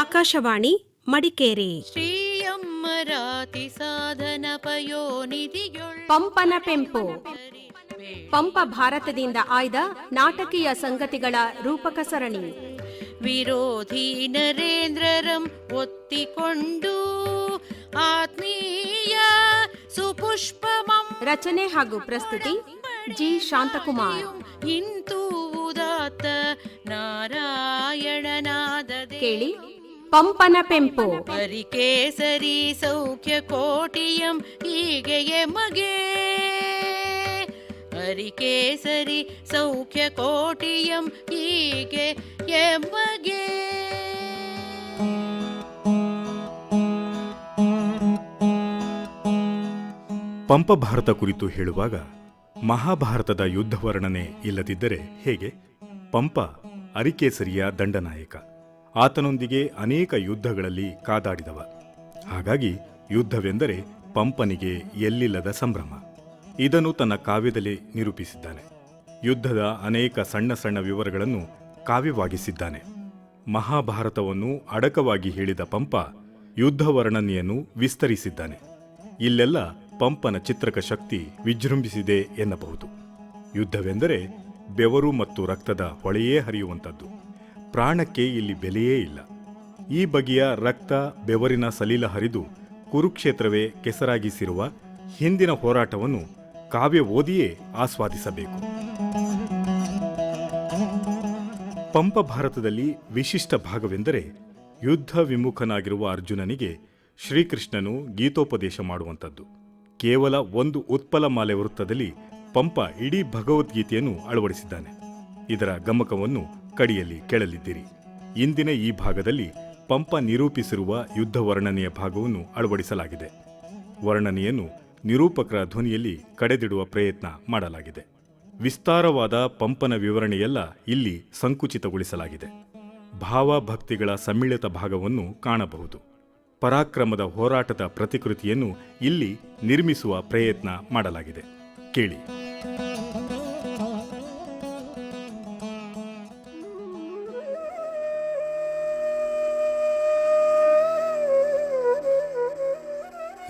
ಆಕಾಶವಾಣಿ ಮಡಿಕೇರಿ. ಶ್ರೀಯಮ್ಮರಾತಿ ಸಾಧನ ಪಂಪನ ಪೆಂಪು. ಪಂಪ ಭಾರತದಿಂದ ಆಯ್ದ ನಾಟಕೀಯ ಸಂಗತಿಗಳ ರೂಪಕ ಸರಣಿ. ವಿರೋಧಿ ನರೇಂದ್ರರಂ ಒತ್ತಿಕೊಂಡು ಆತ್ಮೀಯ ಸುಪುಷ್ಪಮಂ ರಚನೆ ಹಾಗೂ ಪ್ರಸ್ತುತಿ ಜಿ. ಶಾಂತಕುಮಾರ್. ಇಂತೂ ಉದಾತ್ತ ನಾರಾಯಣನಾದದೆ. ಕೇಳಿ. ಪಂಪನ ಪೆಂಪು. ಪರಿಕೇಸರಿ ಸೌಖ್ಯ ಕೋಟಿಯಂ ಹೀಗೆ ಎಮಗೆ ಹರಿಕೇಸರಿ ಸೌಖ್ಯ ಕೋಟಿಯಂ ಹೀಗೆ ಎಮಗೆ ಪಂಪ ಭಾರತ ಕುರಿತು ಹೇಳುವಾಗ ಮಹಾಭಾರತದ ಯುದ್ಧ ವರ್ಣನೆ ಇಲ್ಲದಿದ್ದರೆ ಹೇಗೆ? ಪಂಪ ಅರಿಕೇಸರಿಯ ದಂಡನಾಯಕ. ಆತನೊಂದಿಗೆ ಅನೇಕ ಯುದ್ಧಗಳಲ್ಲಿ ಕಾದಾಡಿದವ. ಹಾಗಾಗಿ ಯುದ್ಧವೆಂದರೆ ಪಂಪನಿಗೆ ಎಲ್ಲಿಲ್ಲದ ಸಂಭ್ರಮ. ಇದನ್ನು ತನ್ನ ಕಾವ್ಯದಲ್ಲಿ ನಿರೂಪಿಸಿದ್ದಾನೆ. ಯುದ್ಧದ ಅನೇಕ ಸಣ್ಣ ಸಣ್ಣ ವಿವರಗಳನ್ನು ಕಾವ್ಯವಾಗಿಸಿದ್ದಾನೆ. ಮಹಾಭಾರತವನ್ನು ಅಡಕವಾಗಿ ಹೇಳಿದ ಪಂಪ ಯುದ್ಧ ವರ್ಣನೆಯನ್ನು ವಿಸ್ತರಿಸಿದ್ದಾನೆ. ಇಲ್ಲೆಲ್ಲ ಪಂಪನ ಚಿತ್ರಕ ಶಕ್ತಿ ವಿಜೃಂಭಿಸಿದೆ ಎನ್ನಬಹುದು. ಯುದ್ಧವೆಂದರೆ ಬೆವರು ಮತ್ತು ರಕ್ತದ ಹೊಳೆಯೇ ಹರಿಯುವಂಥದ್ದು. ಪ್ರಾಣಕ್ಕೆ ಇಲ್ಲಿ ಬೆಲೆಯೇ ಇಲ್ಲ. ಈ ಬಗೆಯ ರಕ್ತ, ಬೆವರಿನ ಸಲೀಲ ಹರಿದು ಕುರುಕ್ಷೇತ್ರವೇ ಕೆಸರಾಗಿಸಿರುವ ಹಿಂದಿನ ಹೋರಾಟವನ್ನು ಕಾವ್ಯ ಓದಿಯೇ ಆಸ್ವಾದಿಸಬೇಕು. ಪಂಪ ಭಾರತದಲ್ಲಿ ವಿಶಿಷ್ಟ ಭಾಗವೆಂದರೆ ಯುದ್ಧ ವಿಮುಖನಾಗಿರುವ ಅರ್ಜುನನಿಗೆ ಶ್ರೀಕೃಷ್ಣನು ಗೀತೋಪದೇಶ ಮಾಡುವಂಥದ್ದು. ಕೇವಲ ಒಂದು ಉತ್ಪಲ ಮಾಲೆ ವೃತ್ತದಲ್ಲಿ ಪಂಪ ಇಡೀ ಭಗವದ್ಗೀತೆಯನ್ನು ಅಳವಡಿಸಿದ್ದಾನೆ. ಇದರ ಗಮಕವನ್ನು ಕಡಿಯಲ್ಲಿ ಕೇಳಲಿದ್ದೀರಿ. ಇಂದಿನ ಈ ಭಾಗದಲ್ಲಿ ಪಂಪ ನಿರೂಪಿಸಿರುವ ಯುದ್ಧ ವರ್ಣನೆಯ ಭಾಗವನ್ನು ಅಳವಡಿಸಲಾಗಿದೆ. ವರ್ಣನೆಯನ್ನು ನಿರೂಪಕರ ಧ್ವನಿಯಲ್ಲಿ ಕಡೆದಿಡುವ ಪ್ರಯತ್ನ ಮಾಡಲಾಗಿದೆ. ವಿಸ್ತಾರವಾದ ಪಂಪನ ವಿವರಣೆಯೆಲ್ಲ ಇಲ್ಲಿ ಸಂಕುಚಿತಗೊಳಿಸಲಾಗಿದೆ. ಭಾವಭಕ್ತಿಗಳ ಸಮ್ಮಿಳಿತ ಭಾಗವನ್ನು ಕಾಣಬಹುದು. ಪರಾಕ್ರಮದ ಹೋರಾಟದ ಪ್ರತಿಕೃತಿಯನ್ನು ಇಲ್ಲಿ ನಿರ್ಮಿಸುವ ಪ್ರಯತ್ನ ಮಾಡಲಾಗಿದೆ. ಕೇಳಿ.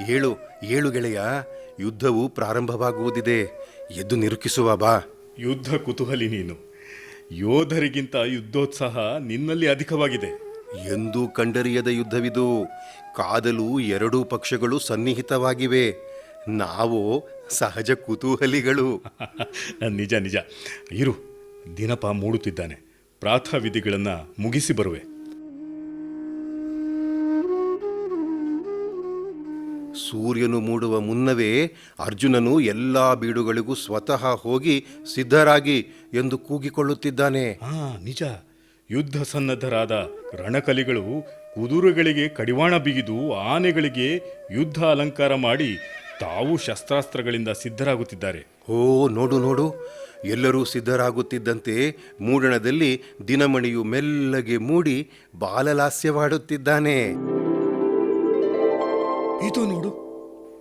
ಏಳು ಏಳು ಗೆಳೆಯ ಯುದ್ಧವು ಪ್ರಾರಂಭವಾಗುವುದಿದೆ. ಎದ್ದು ನಿರುಕಿಸುವ ಬಾ. ಯುದ್ಧ ಕುತೂಹಲಿ ನೀನು. ಯೋಧರಿಗಿಂತ ಯುದ್ಧೋತ್ಸಾಹ ನಿನ್ನಲ್ಲಿ ಅಧಿಕವಾಗಿದೆ. ಎಂದೂ ಕಂಡರಿಯದ ಯುದ್ಧವಿದು. ಕಾದಲು ಎರಡೂ ಪಕ್ಷಗಳು ಸನ್ನಿಹಿತವಾಗಿವೆ. ನಾವು ಸಹಜ ಕುತೂಹಲಿಗಳು. ನಿಜ ನಿಜ. ಇರು ದಿನಪ ಮೂಡುತ್ತಿದ್ದಾನೆ. ಪ್ರಾಥ ವಿಧಿಗಳನ್ನು ಮುಗಿಸಿ ಬರುವೆ. ಸೂರ್ಯನು ಮೂಡುವ ಮುನ್ನವೇ ಅರ್ಜುನನು ಎಲ್ಲ ಬೀಡುಗಳಿಗೂ ಸ್ವತಃ ಹೋಗಿ ಸಿದ್ಧರಾಗಿ ಎಂದು ಕೂಗಿಕೊಳ್ಳುತ್ತಿದ್ದಾನೆ. ಹಾ ನಿಜ. ಯುದ್ಧ ಸನ್ನದ್ಧರಾದ ರಣಕಲಿಗಳು ಕುದುರೆಗಳಿಗೆ ಕಡಿವಾಣ ಬಿಗಿದು ಆನೆಗಳಿಗೆ ಯುದ್ಧ ಅಲಂಕಾರ ಮಾಡಿ ತಾವು ಶಸ್ತ್ರಾಸ್ತ್ರಗಳಿಂದ ಸಿದ್ಧರಾಗುತ್ತಿದ್ದಾರೆ. ಓ ನೋಡು ನೋಡು. ಎಲ್ಲರೂ ಸಿದ್ಧರಾಗುತ್ತಿದ್ದಂತೆ ಮೂಡಣದಲ್ಲಿ ದಿನಮಣಿಯು ಮೆಲ್ಲಗೆ ಮೂಡಿ ಬಾಲಲಾಸ್ಯವಾಡುತ್ತಿದ್ದಾನೆ. ಇದು ನೋಡು.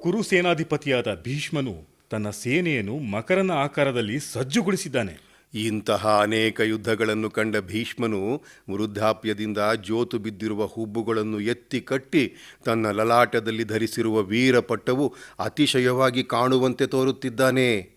ಕುರು ಸೇನಾಧಿಪತಿಯಾದ ಭೀಷ್ಮನು ತನ್ನ ಸೇನೆಯನ್ನು ಮಕರನ ಆಕಾರದಲ್ಲಿ ಸಜ್ಜುಗೊಳಿಸಿದ್ದಾನೆ. ಇಂತಹ ಅನೇಕ ಯುದ್ಧಗಳನ್ನು ಕಂಡ ಭೀಷ್ಮನು ವೃದ್ಧಾಪ್ಯದಿಂದ ಜೋತು ಬಿದ್ದಿರುವ ಹುಬ್ಬುಗಳನ್ನು ಎತ್ತಿ ಕಟ್ಟಿ ತನ್ನ ಲಲಾಟದಲ್ಲಿ ಧರಿಸಿರುವ ವೀರಪಟ್ಟವು ಅತಿಶಯವಾಗಿ ಕಾಣುವಂತೆ ತೋರುತ್ತಿದ್ದಾನೆ.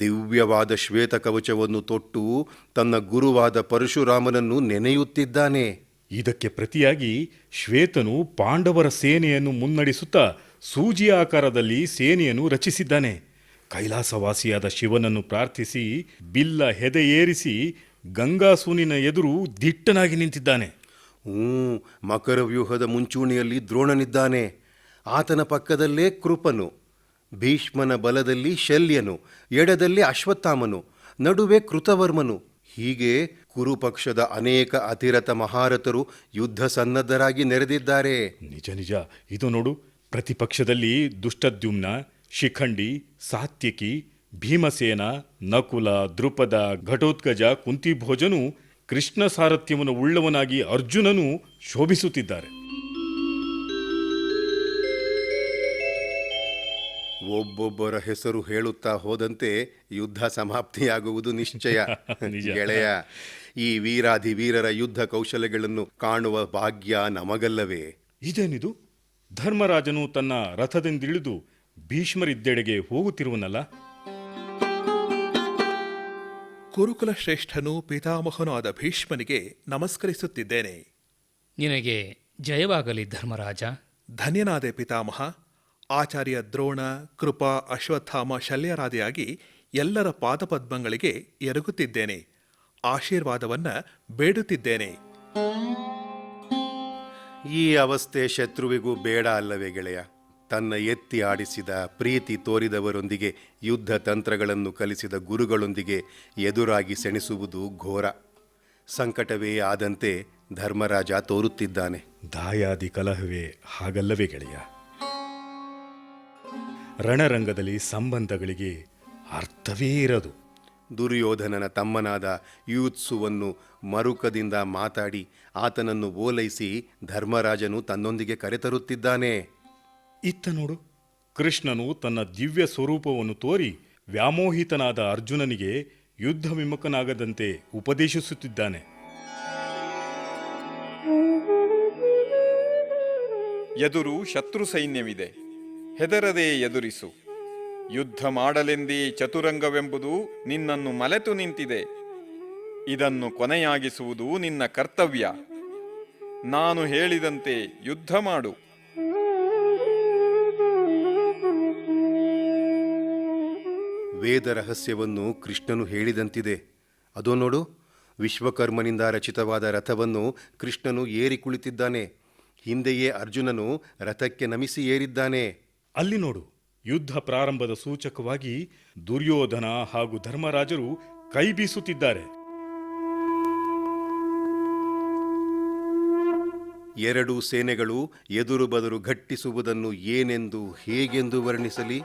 ದಿವ್ಯವಾದ ಶ್ವೇತ ಕವಚವನ್ನು ತೊಟ್ಟು ತನ್ನ ಗುರುವಾದ ಪರಶುರಾಮನನ್ನು ನೆನೆಯುತ್ತಿದ್ದಾನೆ. ಇದಕ್ಕೆ ಪ್ರತಿಯಾಗಿ ಶ್ವೇತನು ಪಾಂಡವರ ಸೇನೆಯನ್ನು ಮುನ್ನಡೆಸುತ್ತಾ ಸೂಜಿಯ ಆಕಾರದಲ್ಲಿ ಸೇನೆಯನ್ನು ರಚಿಸಿದ್ದಾನೆ. ಕೈಲಾಸವಾಸಿಯಾದ ಶಿವನನ್ನು ಪ್ರಾರ್ಥಿಸಿ, ಬಿಲ್ಲ ಹೆದೆಯೇರಿಸಿ ಗಂಗಾಸೂನಿನ ಎದುರು ದಿಟ್ಟನಾಗಿ ನಿಂತಿದ್ದಾನೆ. ಹ್ಞೂ ಮಕರವ್ಯೂಹದ ಮುಂಚೂಣಿಯಲ್ಲಿ ದ್ರೋಣನಿದ್ದಾನೆ. ಆತನ ಪಕ್ಕದಲ್ಲೇ ಕೃಪನು, ಭೀಷ್ಮನ ಬಲದಲ್ಲಿ ಶಲ್ಯನು, ಎಡದಲ್ಲಿ ಅಶ್ವತ್ಥಾಮನು, ನಡುವೆ ಕೃತವರ್ಮನು. ಹೀಗೆ ಕುರುಪಕ್ಷದ ಅನೇಕ ಅತಿರಥ ಮಹಾರಥರು ಯುದ್ಧ ಸನ್ನದ್ಧರಾಗಿ ನೆರೆದಿದ್ದಾರೆ. ನಿಜ ನಿಜ. ಇದು ನೋಡು, ಪ್ರತಿಪಕ್ಷದಲ್ಲಿ ದುಷ್ಟದ್ಯುಮ್ನ, ಶಿಖಂಡಿ ಸಾತ್ಯಕಿ ಭೀಮಸೇನ, ನಕುಲ ದೃಪದ ಘಟೋತ್ಕಜ ಕುಂತಿಭೋಜನು ಕೃಷ್ಣ ಸಾರಥ್ಯವನ್ನು ಉಳ್ಳವನಾಗಿ ಅರ್ಜುನನು ಶೋಭಿಸುತ್ತಿದ್ದಾರೆ. ಒಬ್ಬೊಬ್ಬರ ಹೆಸರು ಹೇಳುತ್ತಾ ಹೋದಂತೆ ಯುದ್ಧ ಸಮಾಪ್ತಿಯಾಗುವುದು ನಿಶ್ಚಯ. ನಿಜ. ಗೆಳೆಯ ಈ ವೀರಾಧಿವೀರರ ಯುದ್ಧ ಕೌಶಲ್ಯಗಳನ್ನು ಕಾಣುವ ಭಾಗ್ಯ ನಮಗಲ್ಲವೇ? ಇದೇನಿದು? ಧರ್ಮರಾಜನು ತನ್ನ ರಥದಿಂದಿಳಿದು ಭೀಷ್ಮರಿದ್ದೆಡೆಗೆ ಹೋಗುತ್ತಿರುವನಲ್ಲ? ಕುರುಕುಲ ಶ್ರೇಷ್ಠನು ಪಿತಾಮಹನಾದ ಆದ ಭೀಷ್ಮನಿಗೆ ನಮಸ್ಕರಿಸುತ್ತಿದ್ದೇನೆ. ನಿನಗೆ ಜಯವಾಗಲಿ ಧರ್ಮರಾಜ. ಧನ್ಯನಾದೆ ಪಿತಾಮಹ. ಆಚಾರ್ಯ ದ್ರೋಣ ಕೃಪಾ ಅಶ್ವತ್ಥಾಮ ಶಲ್ಯರಾದಿಯಾಗಿ ಎಲ್ಲರ ಪಾದಪದ್ಮಗಳಿಗೆ ಎರಗುತ್ತಿದ್ದೇನೆ. ಆಶೀರ್ವಾದವನ್ನ ಬೇಡುತ್ತಿದ್ದೇನೆ. ಈ ಅವಸ್ಥೆ ಶತ್ರುವಿಗೂ ಬೇಡ ಅಲ್ಲವೇ ಗೆಳೆಯ. ತನ್ನ ಎತ್ತಿ ಆಡಿಸಿದ ಪ್ರೀತಿ ತೋರಿದವರೊಂದಿಗೆ ಯುದ್ಧ ತಂತ್ರಗಳನ್ನು ಕಲಿಸಿದ ಗುರುಗಳೊಂದಿಗೆ ಎದುರಾಗಿ ಸೆಣಸುವುದು ಘೋರ. ಸಂಕಟವೇ ಆದಂತೆ ಧರ್ಮರಾಜ ತೋರುತ್ತಿದ್ದಾನೆ. ದಾಯಾದಿ ಕಲಹವೇ ಹಾಗಲ್ಲವೇ ಗೆಳೆಯ. ರಣರಂಗದಲ್ಲಿ ಸಂಬಂಧಗಳಿಗೆ ಅರ್ಥವೇ ಇರದು. ದುರ್ಯೋಧನನ ತಮ್ಮನಾದ ಯೂತ್ಸುವನ್ನು ಮರುಕದಿಂದ ಮಾತಾಡಿ ಆತನನ್ನು ಓಲೈಸಿ ಧರ್ಮರಾಜನು ತನ್ನೊಂದಿಗೆ ಕರೆತರುತ್ತಿದ್ದಾನೆ. ಇತ್ತ ನೋಡು ಕೃಷ್ಣನು ತನ್ನ ದಿವ್ಯ ಸ್ವರೂಪವನ್ನು ತೋರಿ ವ್ಯಾಮೋಹಿತನಾದ ಅರ್ಜುನನಿಗೆ ಯುದ್ಧ ವಿಮುಖನಾಗದಂತೆ ಉಪದೇಶಿಸುತ್ತಿದ್ದಾನೆ. ಎದುರು ಶತ್ರು ಸೈನ್ಯವಿದೆ. ಹೆದರದೆ ಎದುರಿಸು. ಯುದ್ಧ ಮಾಡಲೆಂದೇ ಚತುರಂಗವೆಂಬುದು ನಿನ್ನನ್ನು ಮಲೆತು ನಿಂತಿದೆ. ಇದನ್ನು ಕೊನೆಯಾಗಿಸುವುದು ನಿನ್ನ ಕರ್ತವ್ಯ. ನಾನು ಹೇಳಿದಂತೆ ಯುದ್ಧ ಮಾಡು. ವೇದ ರಹಸ್ಯವನ್ನು ಕೃಷ್ಣನು ಹೇಳಿದಂತಿದೆ. ಅದೋ ನೋಡು, ವಿಶ್ವಕರ್ಮನಿಂದ ರಚಿತವಾದ ರಥವನ್ನು ಕೃಷ್ಣನು ಏರಿ ಕುಳಿತಿದ್ದಾನೆ. ಹಿಂದೆಯೇ ಅರ್ಜುನನು ರಥಕ್ಕೆ ನಮಿಸಿ ಏರಿದ್ದಾನೆ. ಅಲ್ಲಿ ನೋಡು, ಯುದ್ಧ ಪ್ರಾರಂಭದ ಸೂಚಕವಾಗಿ ದುರ್ಯೋಧನ ಹಾಗೂ ಧರ್ಮರಾಜರು ಕೈ ಬೀಸುತ್ತಿದ್ದಾರೆ. ಎರಡೂ ಸೇನೆಗಳು ಎದುರು ಬದರು ಘಟ್ಟಿಸುವುದನ್ನು ಏನೆಂದು ಹೇಗೆಂದು ವರ್ಣಿಸಲಿ?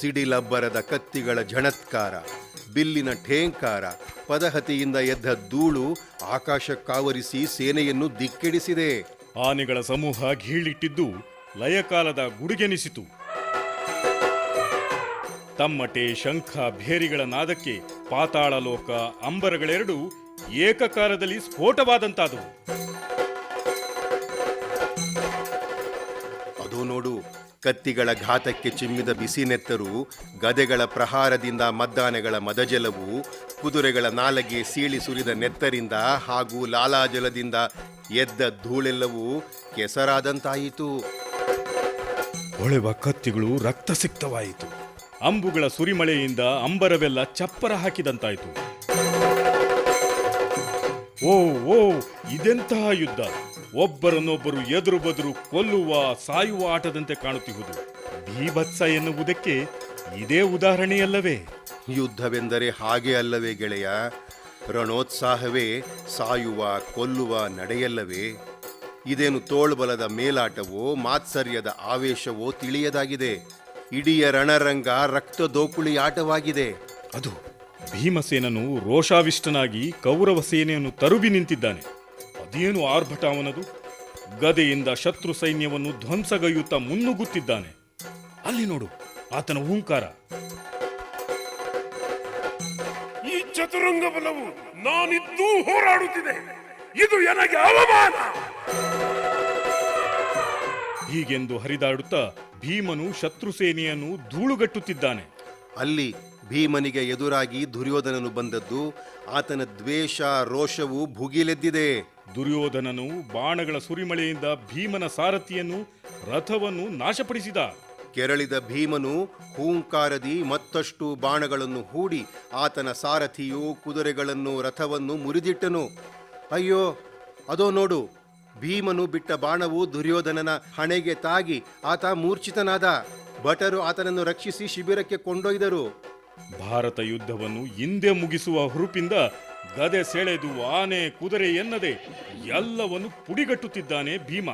ಸಿಡಿಲಬ್ಬರದ ಕತ್ತಿಗಳ ಝಣತ್ಕಾರ, ಬಿಲ್ಲಿನ ಠೇಂಕಾರ ಪದಹತಿಯಿಂದ ಎದ್ದ ಧೂಳು ಆಕಾಶಕ್ಕಾವರಿಸಿ ಸೇನೆಯನ್ನು ದಿಕ್ಕಿಡಿಸಿದೆ. ಆನೆಗಳ ಸಮೂಹ ಗೀಳಿಟ್ಟಿದ್ದು ಲಯಕಾಲದ ಗುಡುಗೆನಿಸಿತು. ತಮ್ಮಟೆ ಶಂಖ ಭೇರಿಗಳ ನಾದಕ್ಕೆ ಪಾತಾಳ ಲೋಕ ಅಂಬರಗಳೆರಡು ಏಕಕಾಲದಲ್ಲಿ ಸ್ಫೋಟವಾದಂತಾದವು. ಕತ್ತಿಗಳ ಘಾತಕ್ಕೆ ಚಿಮ್ಮಿದ ಬಿಸಿನೆತ್ತರು, ಗದೆಗಳ ಪ್ರಹಾರದಿಂದ ಮದ್ದಾನೆಗಳ ಮದಜಲವು, ಕುದುರೆಗಳ ನಾಲಗೆ ಸೀಳಿ ಸುರಿದ ನೆತ್ತರಿಂದ ಹಾಗೂ ಲಾಲಾಜಲದಿಂದ ಎದ್ದ ಧೂಳೆಲ್ಲವೂ ಕೆಸರಾದಂತಾಯಿತು. ಹೊಳೆವ ಕತ್ತಿಗಳು ರಕ್ತಸಿಕ್ತವಾಯಿತು ಅಂಬುಗಳ ಸುರಿಮಳೆಯಿಂದ ಅಂಬರವೆಲ್ಲ ಚಪ್ಪರ ಹಾಕಿದಂತಾಯಿತು. ಓ ಓ, ಇದೆಂತಹ ಯುದ್ಧ? ಒಬ್ಬರನ್ನೊಬ್ಬರು ಎದುರು ಬದುರು ಕೊಲ್ಲುವ ಸಾಯುವ ಆಟದಂತೆ ಕಾಣುತ್ತಿರುವುದು ಭೀಭತ್ಸ ಎನ್ನುವುದಕ್ಕೆ ಇದೇ ಉದಾಹರಣೆಯಲ್ಲವೇ? ಯುದ್ಧವೆಂದರೆ ಹಾಗೆ ಅಲ್ಲವೇ ಗೆಳೆಯ? ರಣೋತ್ಸಾಹವೇ ಸಾಯುವ ಕೊಲ್ಲುವ ನಡೆಯಲ್ಲವೇ? ಇದೇನು ತೋಳ್ಬಲದ ಮೇಲಾಟವೋ ಮಾತ್ಸರ್ಯದ ಆವೇಶವೋ ತಿಳಿಯದಾಗಿದೆ. ಇಡೀ ರಣರಂಗ ರಕ್ತ ದೋಕುಳಿ ಆಟವಾಗಿದೆ. ಅದು ಭೀಮಸೇನನು ರೋಷಾವಿಷ್ಟನಾಗಿ ಕೌರವ ಸೇನೆಯನ್ನು ತರುಬಿ ನಿಂತಿದ್ದಾನೆ. ಅದೇನು ಆರ್ಭಟ ಅವನದು ಗದೆಯಿಂದ ಶತ್ರು ಸೈನ್ಯವನ್ನು ಧ್ವಂಸಗೈಯುತ್ತಾ ಮುನ್ನುಗ್ಗುತ್ತಿದ್ದಾನೆ. ಅಲ್ಲಿ ನೋಡು ಆತನ ಹೂಂಕಾರ ಈ ಚತುರಂಗ ಬಲವು ನಾನಿದ್ದೂ ಹೋರಾಡುತ್ತಿದೆ. ಇದು ನನಗೆ ಅವಮಾನ. ಹೀಗೆಂದು ಹರಿದಾಡುತ್ತಾ ಭೀಮನು ಶತ್ರು ಸೇನೆಯನ್ನು ಧೂಳುಗಟ್ಟುತ್ತಿದ್ದಾನೆ. ಅಲ್ಲಿ ಭೀಮನಿಗೆ ಎದುರಾಗಿ ದುರ್ಯೋಧನನು ಬಂದದ್ದು. ಆತನ ದ್ವೇಷ ರೋಷವು ಭುಗಿಲೆದ್ದಿದೆ. ದುರ್ಯೋಧನನು ಬಾಣಗಳ ಸುರಿಮಳೆಯಿಂದ ಭೀಮನ ಸಾರಥಿಯನ್ನು ರಥವನ್ನು ನಾಶಪಡಿಸಿದ. ಕೆರಳಿದ ಭೀಮನು ಹೂಂಕಾರದಿ ಮತ್ತಷ್ಟು ಬಾಣಗಳನ್ನು ಹೂಡಿ ಆತನ ಸಾರಥಿಯು ಕುದುರೆಗಳನ್ನು ರಥವನ್ನು ಮುರಿದಿಟ್ಟನು. ಅಯ್ಯೋ ಅದೋ ನೋಡು ಭೀಮನು ಬಿಟ್ಟ ಬಾಣವು ದುರ್ಯೋಧನನ ಹಣೆಗೆ ತಾಗಿ ಆತ ಮೂರ್ಛಿತನಾದ. ಭಟರು ಆತನನ್ನು ರಕ್ಷಿಸಿ ಶಿಬಿರಕ್ಕೆ ಕೊಂಡೊಯ್ದರು. ಭಾರತ ಯುದ್ಧವನ್ನು ಹಿಂದೆ ಮುಗಿಸುವ ಹುರುಪಿಂದ ಗದೆ ಸೆಳೆದು ಆನೆ ಕುದುರೆ ಎನ್ನದೆ ಎಲ್ಲವನ್ನು ಪುಡಿಗಟ್ಟುತ್ತಿದ್ದಾನೆ ಭೀಮ.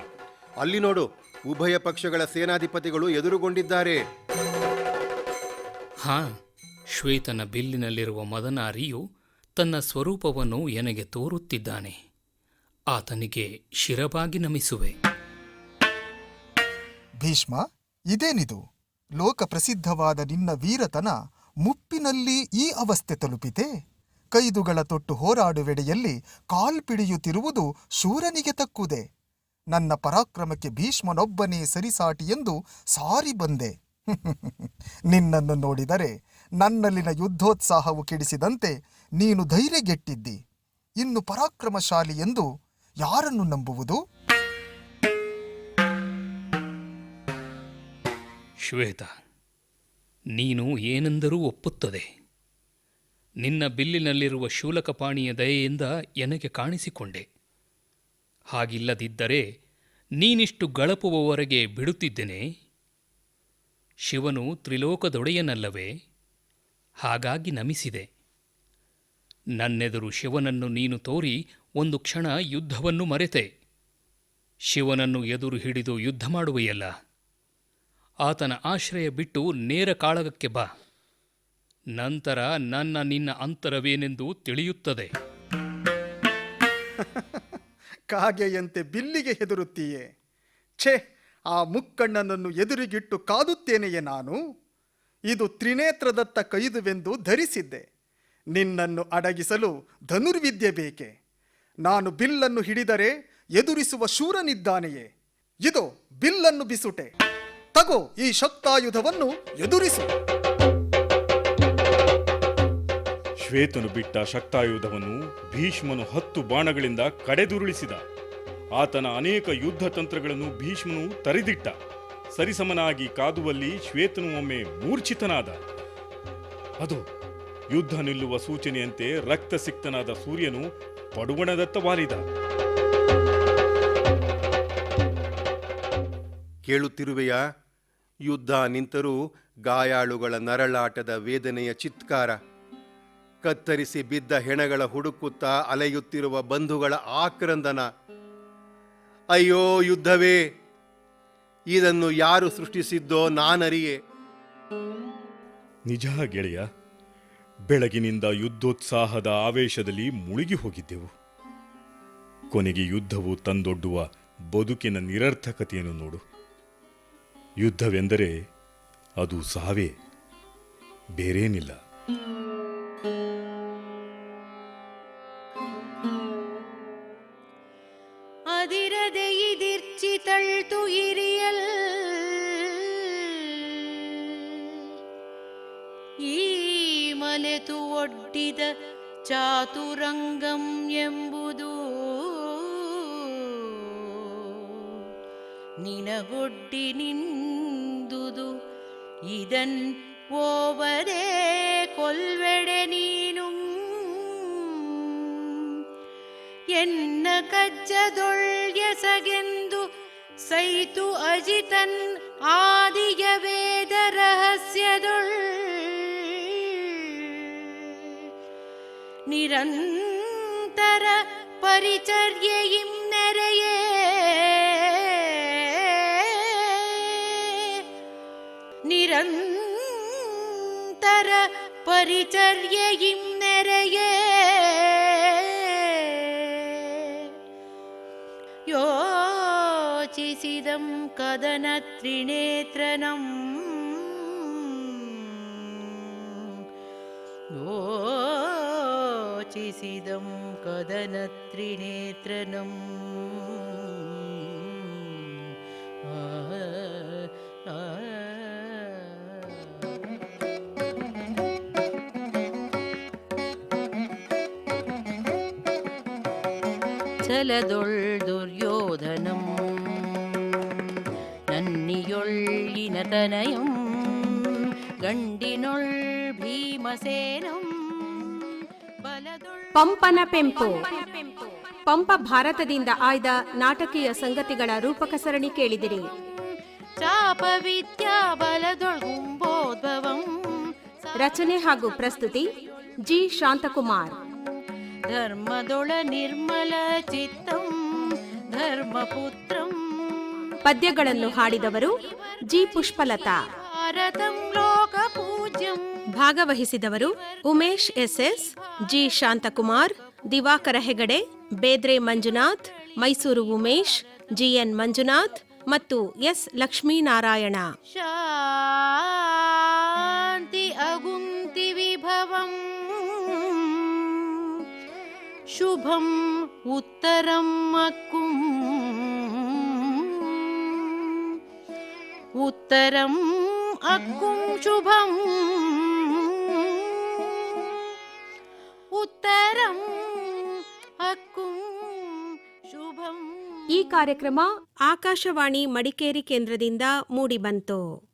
ಅಲ್ಲಿ ನೋಡು ಉಭಯ ಪಕ್ಷಗಳ ಸೇನಾಧಿಪತಿಗಳು ಎದುರುಗೊಂಡಿದ್ದಾರೆ. ಹಾ ಶ್ವೇತನ ಬಿಲ್ಲಿನಲ್ಲಿರುವ ಮದನಾರಿಯು ತನ್ನ ಸ್ವರೂಪವನ್ನು ಎನಗೆ ತೋರುತ್ತಿದ್ದಾನೆ. ಆತನಿಗೆ ಶಿರಬಾಗಿ ನಮಿಸುವೆ. ಭೀಷ್ಮ ಇದೇನಿದು? ಲೋಕ ಪ್ರಸಿದ್ಧವಾದ ನಿನ್ನ ವೀರತನ ಮುಪ್ಪಿನಲ್ಲಿ ಈ ಅವಸ್ಥೆ ತಲುಪಿತೆ. ಕೈದುಗಳ ತೊಟ್ಟು ಹೋರಾಡುವೆಡೆಯಲ್ಲಿ ಕಾಲ್ಪಿಡಿಯುತ್ತಿರುವುದು ಶೂರನಿಗೆ ತಕ್ಕುದೆ. ನನ್ನ ಪರಾಕ್ರಮಕ್ಕೆ ಭೀಷ್ಮನೊಬ್ಬನೇ ಸರಿಸಾಟಿ ಎಂದು ಸಾರಿ ಬಂದೆ. ನಿನ್ನನ್ನು ನೋಡಿದರೆ ನನ್ನಲ್ಲಿನ ಯುದ್ಧೋತ್ಸಾಹವು ಕೆಡಿಸಿದಂತೆ ನೀನು ಧೈರ್ಯಗೆಟ್ಟಿದ್ದಿ. ಇನ್ನು ಪರಾಕ್ರಮಶಾಲಿ ಎಂದು ಯಾರನ್ನು ನಂಬುವುದು? ಶ್ವೇತ ನೀನು ಏನೆಂದರೂ ಒಪ್ಪುತ್ತದೆ. ನಿನ್ನ ಬಿಲ್ಲಿನಲ್ಲಿರುವ ಶೂಲಕಪಾಣಿಯ ದಯೆಯಿಂದ ಎನಗೆ ಕಾಣಿಸಿಕೊಂಡೆ. ಹಾಗಿಲ್ಲದಿದ್ದರೆ ನೀನಿಷ್ಟು ಗಳಪುವವರೆಗೆ ಬಿಡುತ್ತಿದ್ದೇನೆ. ಶಿವನು ತ್ರಿಲೋಕದೊಡೆಯನಲ್ಲವೇ? ಹಾಗಾಗಿ ನಮಿಸಿದೆ. ನನ್ನೆದುರು ಶಿವನನ್ನು ನೀನು ತೋರಿ ಒಂದು ಕ್ಷಣ ಯುದ್ಧವನ್ನು ಮರೆತೆ. ಶಿವನನ್ನು ಎದುರು ಹಿಡಿದು ಯುದ್ಧ ಮಾಡುವೆಯಲ್ಲ. ಆತನ ಆಶ್ರಯ ಬಿಟ್ಟು ನೇರ ಕಾಳಗಕ್ಕೆ ಬಾ. ನಂತರ ನನ್ನ ನಿನ್ನ ಅಂತರವೇನೆಂದು ತಿಳಿಯುತ್ತದೆ. ಕಾಗೆಯಂತೆ ಬಿಲ್ಲಿಗೆ ಹೆದರುತ್ತೀಯೇ. ಛೇ, ಆ ಮುಕ್ಕಣ್ಣನನ್ನು ಎದುರಿಗಿಟ್ಟು ಕಾದುತ್ತೇನೆಯೇ ನಾನು? ಇದು ತ್ರಿನೇತ್ರದತ್ತ ಕೈದುವೆಂದು ಧರಿಸಿದ್ದೆ. ನಿನ್ನನ್ನು ಅಡಗಿಸಲು ಧನುರ್ವಿದ್ಯೆ ಬೇಕೆ? ನಾನು ಬಿಲ್ಲನ್ನು ಹಿಡಿದರೆ ಎದುರಿಸುವ ಶೂರನಿದ್ದಾನೆಯೇ? ಇದು, ಬಿಲ್ಲನ್ನು ಬಿಸುಟೆ. ತಗೋ ಈ ಶಕ್ತಾಯುಧವನ್ನು ಎದುರಿಸು. ಶ್ವೇತನು ಬಿಟ್ಟ ಶಕ್ತಾಯುಧವನ್ನು ಭೀಷ್ಮನು ಹತ್ತು ಬಾಣಗಳಿಂದ ಕಡೆದುರುಳಿಸಿದ. ಆತನ ಅನೇಕ ಯುದ್ಧ ತಂತ್ರಗಳನ್ನು ಭೀಷ್ಮನು ತರಿದಿಟ್ಟ. ಸರಿಸಮನಾಗಿ ಕಾದುವಲ್ಲಿ ಶ್ವೇತನು ಒಮ್ಮೆ ಮೂರ್ಛಿತನಾದ. ಅದು ಯುದ್ಧ ನಿಲ್ಲುವ ಸೂಚನೆಯಂತೆ ರಕ್ತಸಿಕ್ತನಾದ ಸೂರ್ಯನು ಪಡುವಣದತ್ತ ವಾಲಿದ ಕೇಳುತ್ತಿರುವೆಯಾ? ಯುದ್ಧ ನಿಂತರೂ ಗಾಯಾಳುಗಳ ನರಳಾಟದ ವೇದನೆಯ ಚಿತ್ಕಾರ. ಕತ್ತರಿಸಿ ಬಿದ್ದ ಹೆಣಗಳ ಹುಡುಕುತ್ತಾ ಅಲೆಯುತ್ತಿರುವ ಬಂಧುಗಳ ಆಕ್ರಂದನ. ಅಯ್ಯೋ ಯುದ್ಧವೇ! ಇದನ್ನು ಯಾರು ಸೃಷ್ಟಿಸಿದ್ದೋ ನಾನರಿಯೇ. ನಿಜ ಗೆಳೆಯ, ಬೆಳಗಿನಿಂದ ಯುದ್ಧೋತ್ಸಾಹದ ಆವೇಶದಲ್ಲಿ ಮುಳುಗಿ ಹೋಗಿದ್ದೆವು. ಕೊನೆಗೆ ಯುದ್ಧವು ತಂದೊಡ್ಡುವ ಬದುಕಿನ ನಿರರ್ಥಕತೆಯನ್ನು ನೋಡು. ಯುದ್ಧವೆಂದರೆ ಅದು ಸಾವೇ ಬೇರೇನಿಲ್ಲ. ಅದಿರದೆ ಇದಿರ್ಚಿ ತಳ್ತು ಇರಿಯಲ್ ಈ ಮಲೆತು ಒಡ್ಡಿದ ಚಾತುರಂಗಂ ಎಂಬುದು ನಿನಗೊಡ್ಡಿ ನಿಂದುದು ಇದನ್ ಓವರೇ ಕೊಲ್ವೆಡೆ ನೀನು ಎನ್ನ ಕಜ್ಜದೊಳ್ಯಸಗೆಂದು ಸೈತು ಅಜಿತನ್ ಆದಿಯ ವೇದ ರಹಸ್ಯದೊಳ್ ನಿರಂತರ ಪರಿಚರ್ಯೆಯಿಂ പരിചര്യയും നിറയെ യോചിസിതം കഥന ത്രിനേത്രനം യോചിസിതം കഥന ത്രിനേത്രനം ನನ್ನಿಯೊಳ್ಳಿನ ತನಯಂ ಗಂಡಿನೊಳ್ ಭೀಮಸೇನಂ. ಬಲದೊಳ್ ಪಂಪನ ಪೆಂಪು. ಪಂಪ. ಭಾರತದಿಂದ ಆಯ್ದ ನಾಟಕೀಯ ಸಂಗತಿಗಳ ರೂಪಕ ಸರಣಿ ಕೇಳಿದಿರಿ. ರಚನೆ ಹಾಗೂ ಪ್ರಸ್ತುತಿ ಜಿ. ಶಾಂತಕುಮಾರ್. ಧರ್ಮದೊಳ ನಿರ್ಮಲ ಚಿತ್ತಂ ಧರ್ಮಪುತ್ರಂ. ಪದ್ಯಗಳನ್ನು ಹಾಡಿದವರು ಜಿ ಪುಷ್ಪಲತಾ. ಭಾರತಂ ಲೋಕ ಪೂಜ್ಯಂ ಭಾಗವಹಿಸಿದವರು Umesh S S G Shanthakumar Divakara Hegde Bedre Manjunath Mysuru Umesh G N Manjunath ಮತ್ತು ಎಸ್ ಲಕ್ಷ್ಮೀನಾರಾಯಣ. ಶುಭಂ ಉತ್ತರಂ ಉತ್ತರಂ ಅಕ್ಕುಂ ಶುಭಂ ಉತ್ತರಂ ಅಕ್ಕುಂ ಶುಭಂ ಈ ಕಾರ್ಯಕ್ರಮ ಆಕಾಶವಾಣಿ ಮಡಿಕೇರಿ ಕೇಂದ್ರದಿಂದ ಮೂಡಿಬಂತು.